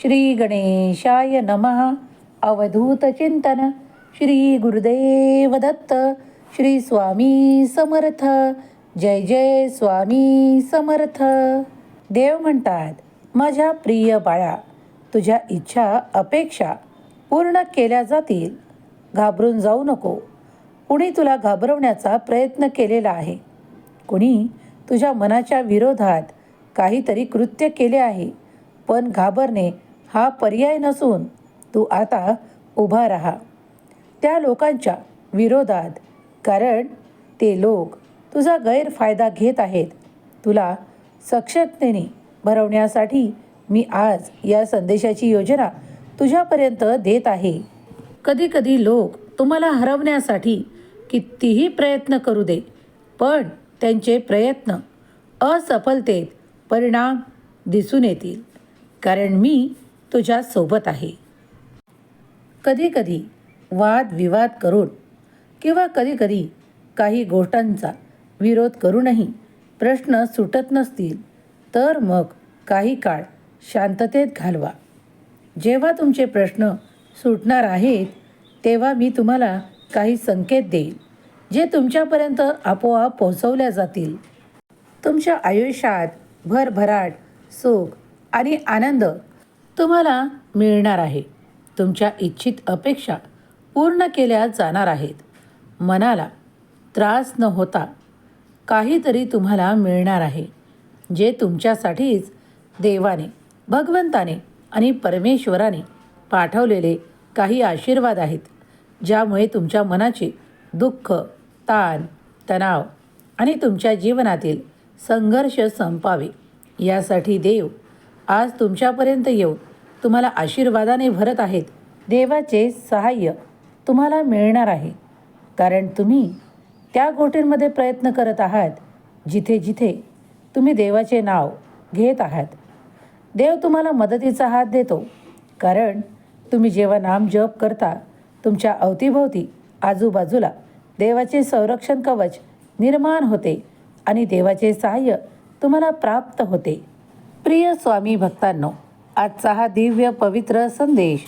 श्री गणेशाय नमः. अवधूत चिंतन. श्री गुरुदेव दत्त. श्री स्वामी समर्थ. जय जय स्वामी समर्थ. देव म्हणतात माझ्या प्रिय बाळा तुझ्या इच्छा अपेक्षा पूर्ण केल्या जातील. घाबरून जाऊ नको. कुणी तुला घाबरवण्याचा प्रयत्न केलेला आहे? कुणी तुझ्या मनाच्या विरोधात काहीतरी कृत्य केले आहे? पण घाबरणे हा पर्याय नसून तू आता उभा राहा. त्या लोकांच्या विरोधात कारण ते लोक तुझा गैरफायदा घेत आहेत. तुला सक्षमतेने भरवण्यासाठी मी आज या संदेशाची योजना तुझ्यापर्यंत देत आहे. कधीकधी लोक तुम्हाला हरवण्यासाठी कितीही प्रयत्न करू दे पण त्यांचे प्रयत्न असफलतेत परिणाम दिसून येतील. कारण मी तुझ्या सोबत आहे. कधीकधी वादविवाद करून किंवा कधीकधी काही गोष्टांचा विरोध करूनही प्रश्न सुटत नसतील तर मग काही काळ शांततेत घालवा. जेव्हा तुमचे प्रश्न सुटणार आहेत तेव्हा मी तुम्हाला काही संकेत देईल जे तुमच्यापर्यंत आपोआप पोहोचवल्या जातील. तुमच्या आयुष्यात भरभराट सुख आणि आनंद तुम्हाला मिळणार आहे. तुमच्या इच्छित अपेक्षा पूर्ण केल्या जाणार आहेत. मनाला त्रास न होता काहीतरी तुम्हाला मिळणार आहे जे तुमच्यासाठीच देवाने भगवंताने आणि परमेश्वराने पाठवलेले काही आशीर्वाद आहेत ज्यामुळे तुमच्या मनाचे दुःख ताण तणाव आणि तुमच्या जीवनातील संघर्ष संपावे. यासाठी देव आज तुमच्यापर्यंत येऊन तुम्हाला आशीर्वादाने भरत आहेत. देवाचे सहाय्य तुम्हाला मिळणार आहे. कारण तुम्ही त्या गोष्टींमध्ये प्रयत्न करत आहात जिथे जिथे तुम्ही देवाचे नाव घेत आहात. देव तुम्हाला मदतीचा हात देतो. कारण तुम्ही जेव्हा नाम जप करता तुमच्या अवतीभोवती आजूबाजूला देवाचे संरक्षण कवच निर्माण होते आणि देवाचे सहाय्य तुम्हाला प्राप्त होते. प्रिय स्वामी भक्तांनो आजचा हा दिव्य पवित्र संदेश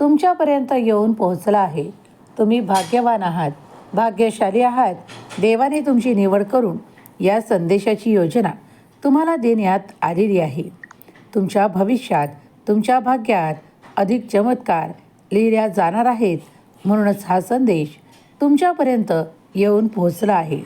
तुमच्यापर्यंत येऊन पोहोचला आहे. तुम्ही भाग्यवान आहात भाग्यशाली आहात. देवाने तुमची निवड करून या संदेशाची योजना तुम्हाला देण्यात आलेली आहे. तुमच्या भविष्यात तुमच्या भाग्यात अधिक चमत्कार लिहिल्या जाणार आहेत म्हणूनच हा संदेश तुमच्यापर्यंत येऊन पोहोचला आहे.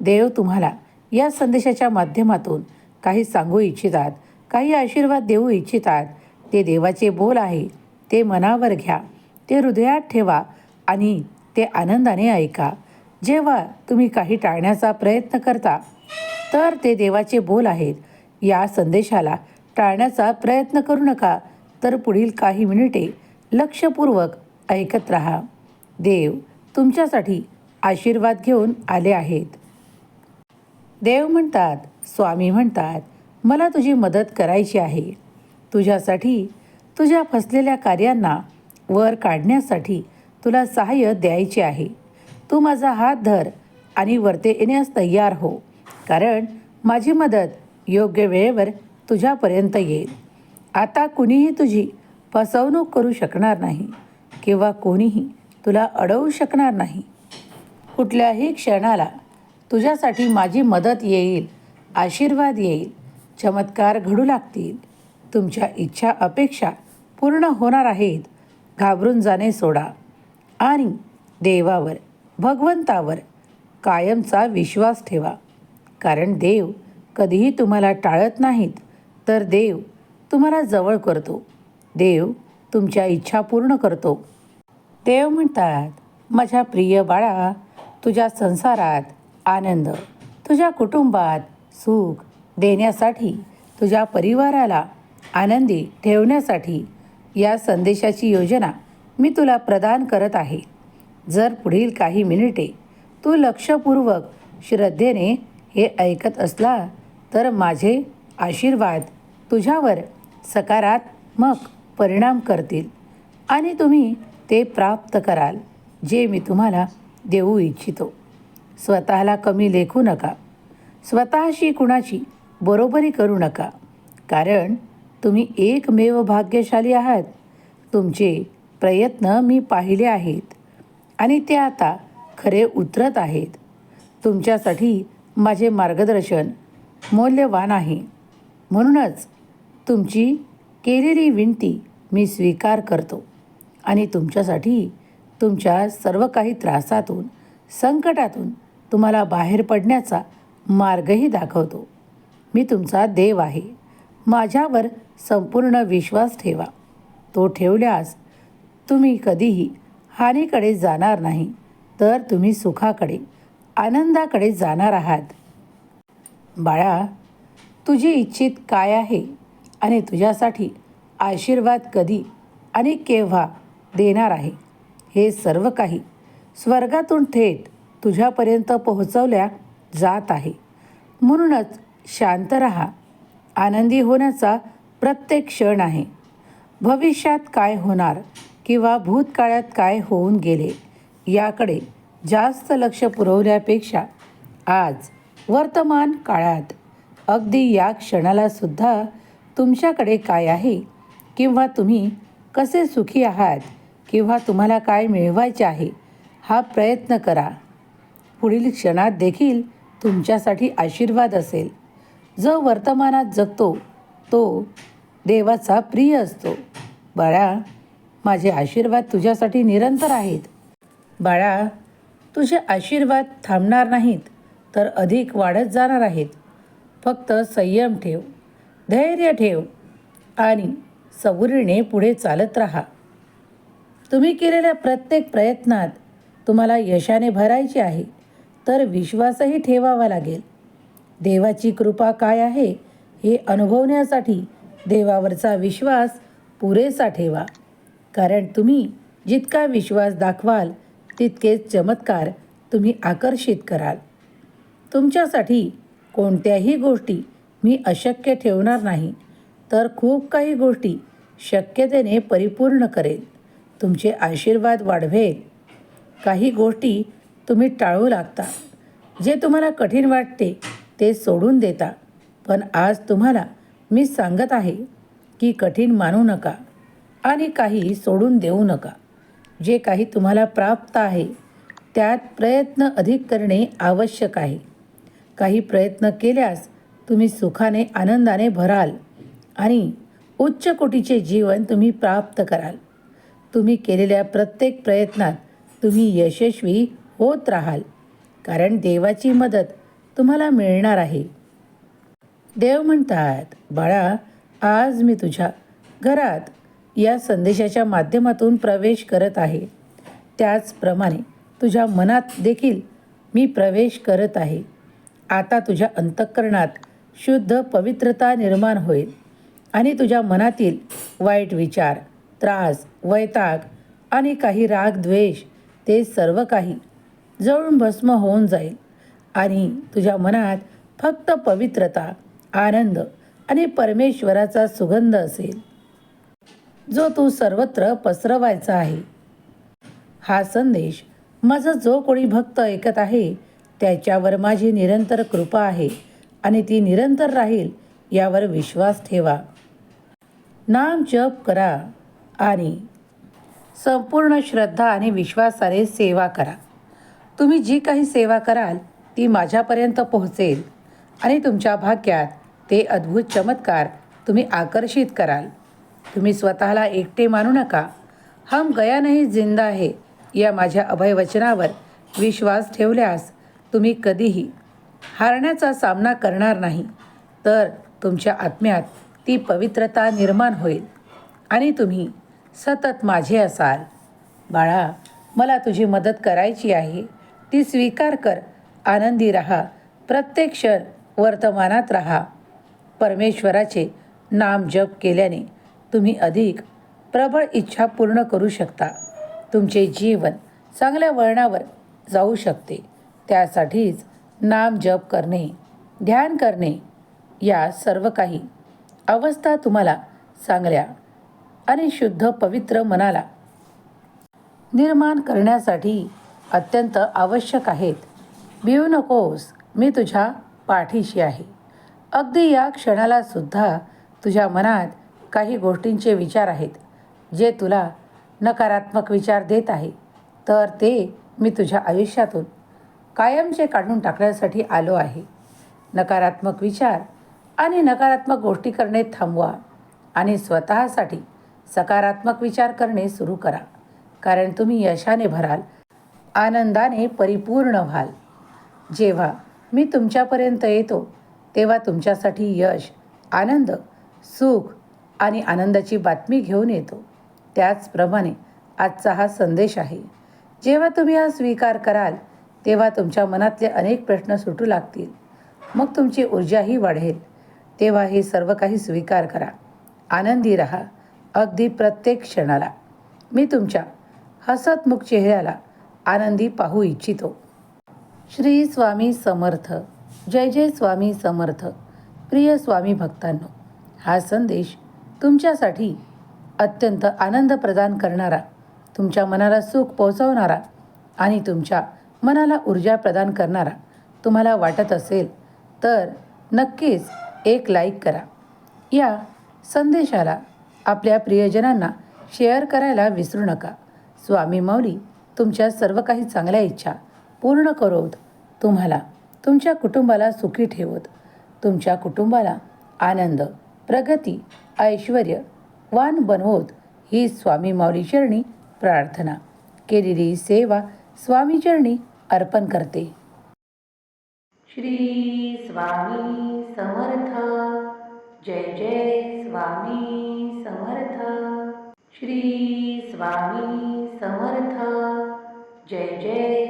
देव तुम्हाला या संदेशाच्या माध्यमातून काही सांगू इच्छितात काही आशीर्वाद देऊ इच्छितात. ते देवाचे बोल आहे. ते मनावर घ्या. ते हृदयात ठेवा आणि ते आनंदाने ऐका. जेव्हा तुम्ही काही टाळण्याचा प्रयत्न करता तर ते देवाचे बोल आहेत. या संदेशाला टाळण्याचा प्रयत्न करू नका. तर पुढील काही मिनिटे लक्षपूर्वक ऐकत राहा. देव तुमच्यासाठी आशीर्वाद घेऊन आले आहेत. देव म्हणतात स्वामी म्हणतात मला तुझी मदत करायची आहे. तुझ्यासाठी तुझ्या फसलेल्या कार्यांना वर काढण्यासाठी तुला सहाय्य द्यायचे आहे. तू माझा हात धर आणि वरते येण्यास तयार हो कारण माझी मदत योग्य वेळेवर तुझ्यापर्यंत येईल. आता कुणीही तुझी फसवणूक करू शकणार नाही किंवा कोणीही तुला अडवू शकणार नाही. कुठल्याही क्षणाला तुझ्यासाठी माझी मदत येईल आशीर्वाद येईल. चमत्कार घडू लागतील. तुमच्या इच्छा अपेक्षा पूर्ण होणार आहेत. घाबरून जाणे सोडा. आणि देवावर भगवंतावर कायमचा विश्वास ठेवा. कारण देव कधीही तुम्हाला टाळत नाहीत तर देव तुम्हाला जवळ करतो. देव तुमच्या इच्छा पूर्ण करतो. देव म्हणतात माझ्या प्रिय बाळा तुझ्या संसारात आनंद तुझ्या कुटुंबात सुख देण्यासाठी तुझ्या परिवाराला आनंदी ठेवण्यासाठी या संदेशाची योजना मी तुला प्रदान करत आहे. जर पुढील काही मिनिटे तू लक्षपूर्वक श्रद्धेने हे ऐकत असला तर माझे आशीर्वाद तुझ्यावर सकारात्मक परिणाम करतील आणि तुम्ही ते प्राप्त कराल जे मी तुम्हाला देऊ इच्छितो. स्वतःला कमी लेखू नका. स्वतःशी कुणाची बरोबरी करू नका. कारण तुम्ही एकमेव भाग्यशाली आहात. तुमचे प्रयत्न मी पाहिले आहेत. आणि ते आता खरे उतरत आहेत. तुमच्यासाठी माझे मार्गदर्शन मौल्यवान आहे. म्हणूनच तुमची केलेली विनंती मी स्वीकार करतो. आणि तुमच्यासाठी तुमच्या सर्व काही त्रासातून संकटातून तुम्हाला बाहेर पडण्याचा मार्गही दाखवतो. मी तुमचा देव आहे. माझ्यावर संपूर्ण विश्वास ठेवा. तो ठेवल्यास तुम्ही कधीही हानीकडे जाणार नाही तर तुम्ही सुखाकडे आनंदाकडे जाणार आहात. बाळा तुझी इच्छित काय आहे आणि तुझ्यासाठी आशीर्वाद कधी आणि केव्हा देणार आहे? हे सर्व काही स्वर्गातून थेट तुझ्यापर्यंत पोहोचवल्या जात आहे. म्हणूनच शांत रहा. आनंदी होण्याचा प्रत्येक क्षण आहे. भविष्यात काय होणार किंवा भूतकाळात काय होऊन गेले याकडे जास्त लक्ष पुरवल्यापेक्षा आज वर्तमान काळात अगदी या क्षणाला सुद्धा तुमच्याकडे काय आहे किंवा तुम्ही कसे सुखी आहात किंवा तुम्हाला काय मिळवायचे आहे हा प्रयत्न करा. पुढील क्षणात देखील तुमच्यासाठी आशीर्वाद असेल. जो वर्तमानात जगतो तो देवाचा प्रिय असतो. बाळा माझे आशीर्वाद तुझ्यासाठी निरंतर आहेत. बाळा तुझे आशीर्वाद थांबणार नाहीत तर अधिक वाढत जाणार आहेत. फक्त संयम ठेव धैर्य ठेव आणि सवुरीने पुढे चालत राहा. तुम्ही केलेल्या प्रत्येक प्रयत्नात तुम्हाला यशाने भरायचे आहे तर विश्वासही ठेवावा लागेल. देवाची कृपा काय आहे हे अनुभवण्यासाठी देवावरचा विश्वास पुरेसा ठेवा. कारण तुम्ही जितका विश्वास दाखवाल तितकेच चमत्कार तुम्ही आकर्षित कराल. तुमच्यासाठी कोणत्याही गोष्टी मी अशक्य ठेवणार नाही तर खूप काही गोष्टी शक्यतेने परिपूर्ण करेल. तुमचे आशीर्वाद वाढवेल. काही गोष्टी तुम्ही टाळू लागता जे तुम्हाला कठीण वाटते ते सोडून देता. पण आज तुम्हाला मी सांगत आहे की कठीण मानू नका आणि काही सोडून देऊ नका. जे काही तुम्हाला प्राप्त आहे त्यात प्रयत्न अधिक करणे आवश्यक आहे. काही प्रयत्न केल्यास तुम्ही सुखाने आनंदाने भराल आणि उच्च कोटीचे जीवन तुम्ही प्राप्त कराल. तुम्ही केलेल्या प्रत्येक प्रयत्नात तुम्ही यशस्वी होत राहाल. कारण देवाची मदत तुम्हाला मिळणार आहे. देव म्हणतात बाळा आज मी तुझ्या घरात या संदेशाच्या माध्यमातून प्रवेश करत आहे. त्याचप्रमाणे तुझ्या मनात देखील मी प्रवेश करत आहे. आता तुझ्या अंतःकरणात शुद्ध पवित्रता निर्माण होईल आणि तुझ्या मनातील वाईट विचार त्रास वैताग आणि काही राग द्वेष ते सर्व काही जळून भस्म होऊन जाईल. आणि तुझ्या मनात फक्त पवित्रता आनंद आणि परमेश्वराचा सुगंध असेल. जो तू सर्वत्र पसरवायचा आहे. हा संदेश माझा जो कोणी भक्त ऐकत आहे त्याच्यावर माझी निरंतर कृपा आहे आणि ती निरंतर राहील यावर विश्वास ठेवा. नाम जप करा आणि संपूर्ण श्रद्धा आणि विश्वासाने सेवा करा. तुम्ही जी काही सेवा कराल ती माझ्यापर्यंत पोहोचेल आणि तुमच्या भाग्यात ते अद्भुत चमत्कार तुम्ही आकर्षित कराल. तुम्ही स्वतःला एकटे मानू नका. हम गया नाही जिंदा आहे या माझ्या अभयवचनावर विश्वास ठेवल्यास तुम्ही कधीही हारण्याचा सामना करणार नाही. तर तुमच्या आत्म्यात ती पवित्रता निर्माण होईल. आणि तुम्ही सतत माझे असाल. बाळा मला तुझी मदत करायची आहे. ती स्वीकार कर. आनंदी रहा प्रत्येक क्षण वर्तमानात रहा. परमेश्वराचे नाम जप केल्याने तुम्ही अधिक प्रबळ इच्छा पूर्ण करू शकता. तुमचे जीवन चांगल्या वळणावर जाऊ शकते. त्यासाठीच नाम जप करणे ध्यान करणे या सर्व काही अवस्था तुम्हाला चांगल्या आणि शुद्ध पवित्र मनाला निर्माण करण्यासाठी अत्यंत आवश्यक आहेत. भिवू नकोस मी तुझ्या पाठीशी आहे. अगदी या क्षणाला सुद्धा तुझ्या मनात काही गोष्टींचे विचार आहेत जे तुला नकारात्मक विचार देत आहे. तर ते मी तुझ्या आयुष्यातून कायमचे काढून टाकण्यासाठी आलो आहे. नकारात्मक विचार आणि नकारात्मक गोष्टी करणे थांबवा आणि स्वतःसाठी सकारात्मक विचार करणे सुरू करा. कारण तुम्ही यशाने भराल आनंदाने परिपूर्ण व्हाल. जेव्हा मी तुमच्यापर्यंत येतो तेव्हा तुमच्यासाठी यश आनंद सुख आणि आनंदाची बातमी घेऊन येतो. त्याचप्रमाणे आजचा हा संदेश आहे. जेव्हा तुम्ही हा स्वीकार कराल तेव्हा तुमच्या मनातले अनेक प्रश्न सुटू लागतील. मग तुमची ऊर्जाही वाढेल. तेव्हा हे सर्व काही स्वीकार करा. आनंदी राहा. अगदी प्रत्येक क्षणाला. मी तुमच्या हसतमुख चेहऱ्याला आनंदी पाहू इच्छितो. श्री स्वामी समर्थ. जय जय स्वामी समर्थ. प्रिय स्वामी भक्तांनो हा संदेश तुमच्यासाठी अत्यंत आनंद प्रदान करणारा तुमच्या मनाला सुख पोहोचवणारा आणि तुमच्या मनाला ऊर्जा प्रदान करणारा तुम्हाला वाटत असेल तर नक्कीच एक लाईक करा. या संदेशाला आपल्या प्रियजनांना शेअर करायला विसरू नका. स्वामी मौली तुमच्या सर्व काही चांगल्या इच्छा पूर्ण करोत. तुम्हाला तुमच्या कुटुंबाला सुखी ठेवत. तुमच्या कुटुंबाला आनंद प्रगती ऐश्वर वान बनवत ही स्वामी माऊली चरणी प्रार्थना. केलेली सेवा स्वामी चरणी अर्पण करते. श्री स्वामी समर्थ. जय जय स्वामी समर्थ. श्री स्वामी समर्थ. जय जय